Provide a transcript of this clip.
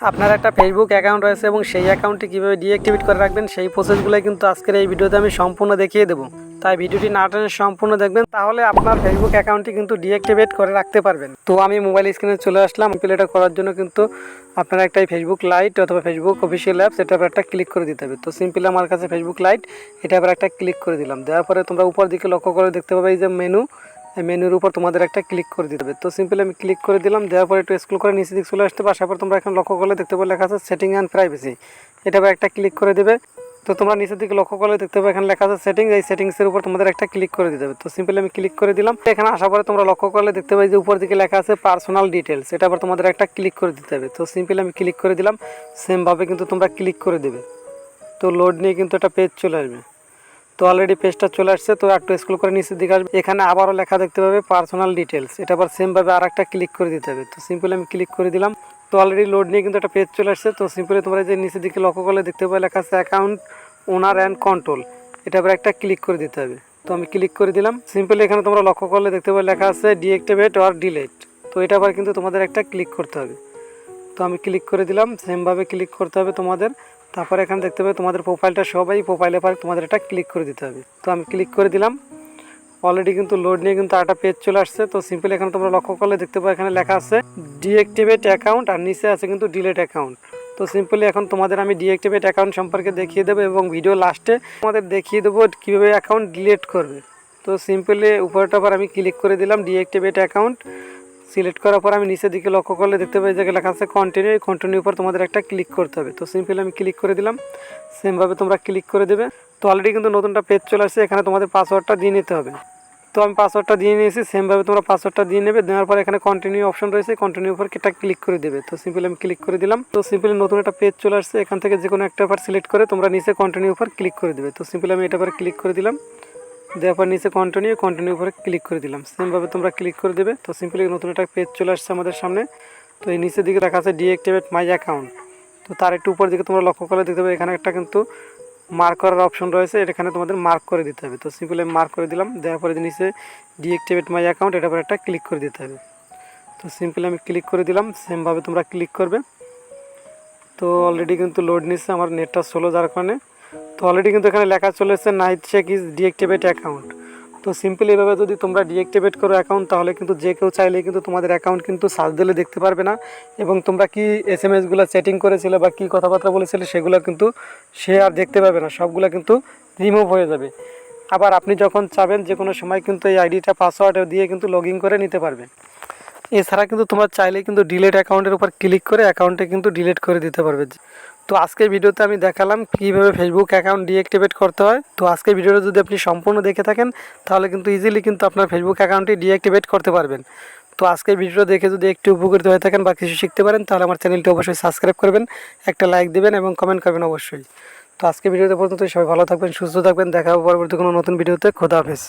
আপনার একটা Facebook account রয়েছে এবং সেই অ্যাকাউন্টটি কীভাবে ডিঅ্যাক্টিভেট করে রাখবেন, সেই প্রসেসগুলোই কিন্তু আজকের এই ভিডিওতে আমি সম্পূর্ণ দেখিয়ে দেবো। তাই ভিডিওটি না টেনে সম্পূর্ণ দেখবেন, তাহলে আপনার ফেসবুক অ্যাকাউন্টটি কিন্তু ডিঅ্যাক্টিভেট করে রাখতে পারবেন। তো আমি মোবাইল স্ক্রিনে চলে আসলাম প্লেটা করার জন্য কিন্তু আপনার একটা ফেসবুক লাইট অথবা ফেসবুক অফিসিয়াল অ্যাপস এটার উপর একটা ক্লিক করে দিতে হবে। তো সিম্পলি আমার কাছে ফেসবুক লাইট এটার একটা ক্লিক করে দিলাম। দেওয়ার পরে তোমরা উপর দিকে লক্ষ্য করে দেখতে পাবে এই যে মেনু মেনুর উপর তোমাদের একটা ক্লিক করে দিতে হবে। তো সিম্পলি আমি ক্লিক করে দিলাম, দেওয়ার পরে একটু স্কুল করে নিচে দিকে চলে আসতে পারে আসার পর তোমরা এখন লক্ষ্য করলে দেখতে পাবে লেখা আছে সেটিং অ্যান্ড প্রাইভেসি এটা একটা ক্লিক করে দেবে। তো তোমরা নিচের দিকে লক্ষ্য করলে দেখতে পাবে এখানে লেখা আছে সেটিংস এই সেটিংসের উপর তোমাদের একটা ক্লিক করে দিতে হবে। তো সিম্পলি আমি ক্লিক করে দিলাম। এখানে আসার পরে তোমরা লক্ষ্য করলে দেখতে পাবে যে উপর দিকে লেখা আছে পার্সোনাল ডিটেলস এটা আবার তোমাদের একটা ক্লিক করে দিতে হবে। তো সিম্পলি আমি ক্লিক করে দিলাম। সেমভাবে কিন্তু তোমরা ক্লিক করে দেবে। তো লোড নিয়ে কিন্তু একটা পেজ চলে আসবে। তো অলরেডি পেজটা চলে আসছে, তো একটু স্কুল করে নিচের দিকে আসবে। এখানে আবারও লেখা দেখতে পাবে পার্সোনাল ডিটেলস এটা আবার সেমভাবে আর একটা ক্লিক করে দিতে হবে। তো সিম্পলি আমি ক্লিক করে দিলাম। তো অলরেডি লোড নিয়ে কিন্তু একটা পেজ চলে আসছে। তো সিম্পলি তোমরা যে নিচের দিকে লক্ষ্য করলে দেখতে পাবে লেখা আছে অ্যাকাউন্ট ওনার অ্যান্ড কন্ট্রোল এটা আবার একটা ক্লিক করে দিতে হবে। তো আমি ক্লিক করে দিলাম। সিম্পলি এখানে তোমরা লক্ষ্য করলে দেখতে পাবে লেখা আছে ডিএক্টিভেট অর ডিলেট তো এটা আবার কিন্তু তোমাদের একটা ক্লিক করতে হবে। তো আমি ক্লিক করে দিলাম। সেমভাবে ক্লিক করতে হবে তোমাদের। তারপরে এখানে দেখতে পাবে তোমাদের প্রোফাইলটা সবাই প্রোফাইলে পারে, তোমাদের এটা ক্লিক করে দিতে হবে। তো আমি ক্লিক করে দিলাম। অলরেডি কিন্তু লোড নিয়ে কিন্তু একটা পেজ চলে আসছে। তো সিম্পলি এখানে তোমরা লক্ষ্য করলে দেখতে পাবে এখানে লেখা আছে ডিএক্টিভেট অ্যাকাউন্ট আর নিচে আছে কিন্তু ডিলেট অ্যাকাউন্ট তো সিম্পলি এখন তোমাদের আমি ডিএক্টিভেট অ্যাকাউন্ট সম্পর্কে দেখিয়ে দেবো এবং ভিডিও লাস্টে তোমাদের দেখিয়ে দেবো কীভাবে অ্যাকাউন্ট ডিলেট করবে। তো সিম্পলি উপরটা পর আমি ক্লিক করে দিলাম ডিএক্টিভেট অ্যাকাউন্ট সিলেক্ট করার পর আমি নিচের দিকে লক্ষ্য করলে দেখতে পাই যে লেখা আছে কন্টিনিউ এই কন্টিনিউ উপর তোমাদের একটা ক্লিক করতে হবে। তো সিম্পলি আমি ক্লিক করে দিলাম। সেমভাবে তোমরা ক্লিক করে দেবে। তো অলরেডি কিন্তু নতুনটা পেজ চলে আসছে, এখানে তোমাদের পাসওয়ার্ডটা দিয়ে নিতে হবে। তো আমি পাসওয়ার্ডটা দিয়ে নিয়েছি সেমভাবে তোমরা পাসওয়ার্ডটা দিয়ে নেবে, দেওয়ার পর এখানে কন্টিনিউ অপশন রয়েছে কন্টিনিউ উপর এটা ক্লিক করে দেবে। তো সিম্পলি আমি ক্লিক করে দিলাম। তো সিম্পলি নতুন একটা পেজ চলে আসছে, এখান থেকে যে কোনো একটা বার সিলেক্ট করে তোমরা নিচে কন্টিনিউ উপর ক্লিক করে দেবে। তো সিম্পলি আমি এটা পর ক্লিক করে দিলাম। দেওয়ার পর নিচে কন্টিনিউ কন্টিনিউ উপরে ক্লিক করে দিলাম। সেমভাবে তোমরা ক্লিক করে দেবে। তো সিম্পলি নতুন একটা পেজ চলে আসছে আমাদের সামনে। তো এই নিচের দিকে রাখা আছে ডিএক্টিভেট মাই অ্যাকাউন্ট তো তার একটু উপর দিকে তোমরা লক্ষ্য করলে দেখতে পাবে, এখানে একটা কিন্তু মার্ক করার অপশন রয়েছে। এখানে তোমাদের মার্ক করে দিতে হবে। তো সিম্পলি আমি মার্ক করে দিলাম। দেওয়ার পরে নিচে ডিএক্টিভেট মাই অ্যাকাউন্ট এটা পরে একটা ক্লিক করে দিতে হবে। তো সিম্পলি আমি ক্লিক করে দিলাম। সেমভাবে তোমরা ক্লিক করবে। তো অলরেডি কিন্তু লোড নিচ্ছে। আমার নেটটা স্লো যার কারণে। তো অলরেডি কিন্তু এখানে লেখা চলে এসেছে night check is deactivate account তো সিম্পলি এভাবে যদি তোমরা ডিএক্টিভেট করো অ্যাকাউন্ট তাহলে কিন্তু যে কেউ চাইলে কিন্তু তোমাদের অ্যাকাউন্ট কিন্তু সার্চ দিলে দেখতে পারবে না। এবং তোমরা কি এস এম এসগুলো সেটিং করেছিলে বা কী কথাবার্তা বলেছিলে, সেগুলো কিন্তু সে আর দেখতে পাবে না। সবগুলো কিন্তু রিমুভ হয়ে যাবে। আবার আপনি যখন চাবেন, যে কোনো সময় কিন্তু এই আইডিটা পাসওয়ার্ড দিয়ে কিন্তু লগ করে নিতে পারবেন এছাড়া কিন্তু তোমরা চাইলে কিন্তু ডিলেট অ্যাকাউন্টের উপর ক্লিক করে অ্যাকাউন্টে কিন্তু ডিলিট করে দিতে পারবে। তো আজকের ভিডিওতে আমি দেখালাম কীভাবে ফেসবুক অ্যাকাউন্ট ডিঅ্যাক্টিভেট করতে হয়। তো আজকের ভিডিওটা যদি আপনি সম্পূর্ণ দেখে থাকেন, তাহলে কিন্তু ইজিলি কিন্তু আপনার ফেসবুক অ্যাকাউন্টটি ডিঅ্যাক্টিভেট করতে পারবেন। তো আজকের ভিডিও দেখে যদি একটু উপকৃত হয়ে থাকেন বা কিছু শিখতে পারেন, তাহলে আমার চ্যানেলটি অবশ্যই সাবস্ক্রাইব করবেন, একটা লাইক দেবেন এবং কমেন্ট করবেন অবশ্যই। তো আজকে ভিডিওতে পর্যন্ত সবাই ভালো থাকবেন, সুস্থ থাকবেন, দেখা হবে পরবর্তী কোনো নতুন ভিডিওতে। খোদা হাফেজ।